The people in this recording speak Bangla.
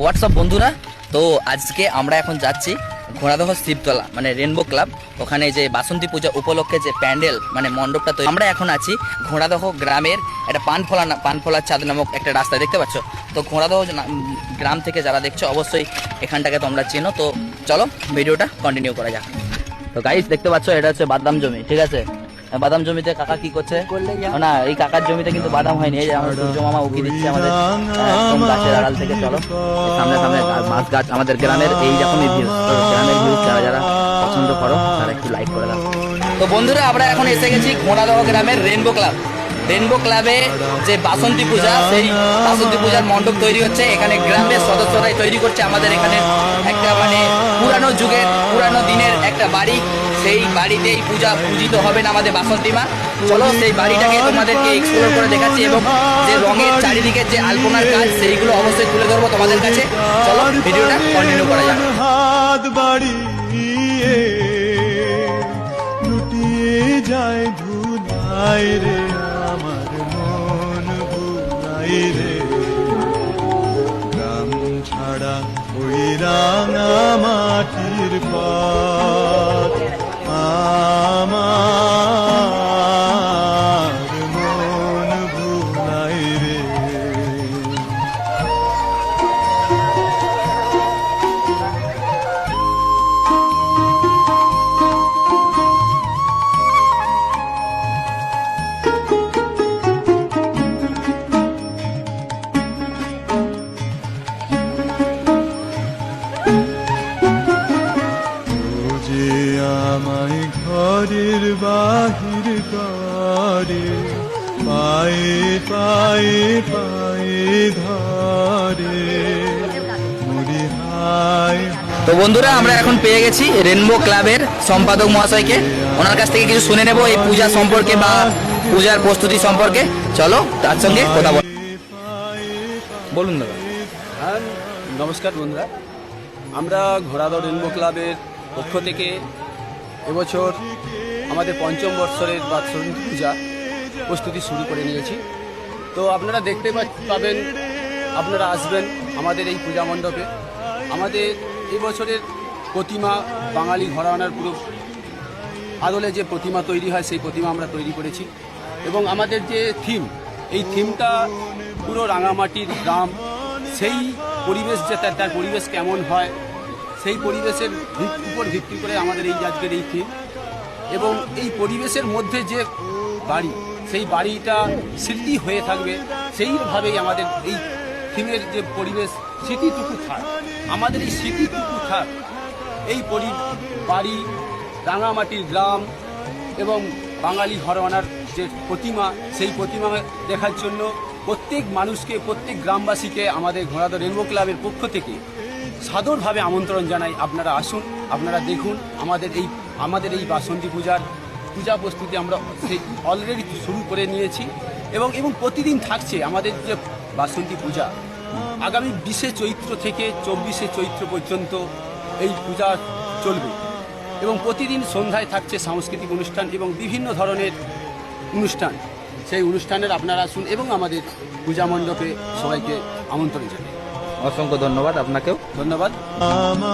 হোয়াটসঅ্যাপ বন্ধুরা? তো আজকে আমরা এখন যাচ্ছি ঘোড়াদহ শিবতলা মানে রেনবো ক্লাব ওখানে যে বাসন্তী পূজা উপলক্ষে যে প্যান্ডেল মানে মণ্ডপটা তৈরি আমরা এখন আছি ঘোড়াদহ গ্রামের একটা পানফলা পানফলার চাঁদ নামক একটা রাস্তা দেখতে পাচ্ছ? তো ঘোড়াদহ গ্রাম থেকে যারা দেখছ, অবশ্যই এখানটাকে তোমরা চেনো। তো চলো, ভিডিওটা কন্টিনিউ করা যাক। তো গাইস দেখতে পাচ্ছ, এটা হচ্ছে বাদাম জমি, ঠিক আছে? বাদাম জমিতে কাকা কি করছে? না, এই কাকার জমিতে কিন্তু বাদাম হয়নি, এই যে আমার সূর্য মামা উকি দিচ্ছে আমাদের গাছের আড়াল থেকে, চলো। সামনে সামনে মাছ গাছ, আমাদের গ্রামের এই তো গ্রামের ভিউ, যারা যারা পছন্দ করো, তারা একটু লাইক করে দাও। তো বন্ধুরা, আমরা এখন এসে গেছি ঘোড়াদহ গ্রামের রেনবো ক্লাব রেনবো ক্লাবে যে বাসন্তী পূজা, সেই বাসন্তী পূজার মণ্ডপ তৈরি হচ্ছে। এখানে গ্রামের সদস্যরাই তৈরি করছে আমাদের এখানে একটা মানে পুরানো যুগের, পুরানো দিনের একটা বাড়ি। সেই বাড়িতেই পূজা পূজিত হবেন আমাদের বাসন্তী মা চলো, সেই বাড়িটাকে তোমাদেরকে এক্সপ্লোর করে দেখাচ্ছি এবং যে রঙের চারিদিকে যে আলপনার কাজ, সেইগুলো অবশ্যই তুলে ধরবো তোমাদের কাছে। চলো, ভিডিওটা কন্টিনিউ করা যাক। হাত বাড়িয়ে লুটিয়ে যায় ধুলাই রে আমার মন ভুলাই রে বাহির করে পায়ে পায়ে পায়ে ধরে। মুড়ি হায় তো বন্ধুরা আমরা এখন পেয়ে গেছি রেনবো ক্লাবের সম্পাদক মহাশয়কে। ওনার কাছ থেকে কিছু শুনে নেব এই পূজা সম্পর্কে বা পূজার প্রস্তুতি সম্পর্কে। চলো তার সঙ্গে কথা বল বলুন দাদা। হ্যাঁ নমস্কার বন্ধুরা। আমরা ঘোড়াদড় রেনবো ক্লাবের পক্ষ থেকে এবছর আমাদের পঞ্চম বৎসরের বাৎসরিক পূজা প্রস্তুতি শুরু করে নিয়েছি। তো আপনারা দেখতে পাবেন, আপনারা আসবেন আমাদের এই পূজা মণ্ডপে। আমাদের এই বছরের প্রতিমা বাঙালি ঘরানার পুরো আদলে যে প্রতিমা তৈরি হয়, সেই প্রতিমা আমরা তৈরি করেছি। এবং আমাদের যে থিম, এই থিমটা পুরো রাঙামাটির গ্রাম, সেই পরিবেশ যে তার তার পরিবেশ কেমন হয়, সেই পরিবেশের উপর ভিত্তি করে আমাদের এই আজকের এই থিম। এবং এই পরিবেশের মধ্যে যে বাড়ি, সেই বাড়িটা স্মৃতি হয়ে থাকবে, সেইভাবেই আমাদের এই থিমের যে পরিবেশ, স্মৃতিটুকু থাক। আমাদের এই স্মৃতিটুকু থাক। এই পরি, বাড়ি, রাঙামাটির গ্রাম এবং বাঙালি ঘরওয়ানার যে প্রতিমা, সেই প্রতিমা দেখার জন্য প্রত্যেক মানুষকে, প্রত্যেক গ্রামবাসীকে আমাদের ঘোড়াদো রেনবো ক্লাবের পক্ষ থেকে সাদরভাবে আমন্ত্রণ জানাই। আপনারা আসুন, আপনারা দেখুন, আমাদের এই আমাদের এই বাসন্তী পূজার পূজা প্রস্তুতি আমরা অলরেডি শুরু করে নিয়েছি এবং এবং প্রতিদিন থাকছে আমাদের যে বাসন্তী পূজা। আগামী বিশে চৈত্র থেকে চব্বিশে চৈত্র পর্যন্ত এই পূজা চলবে এবং প্রতিদিন সন্ধ্যায় থাকছে সাংস্কৃতিক অনুষ্ঠান এবং বিভিন্ন ধরনের অনুষ্ঠান। সেই অনুষ্ঠানের আপনারা আসুন এবং আমাদের পূজা মণ্ডপে সবাইকে আমন্ত্রণ জানাই। অসংখ্য ধন্যবাদ আপনাকেও। ধন্যবাদ। আমার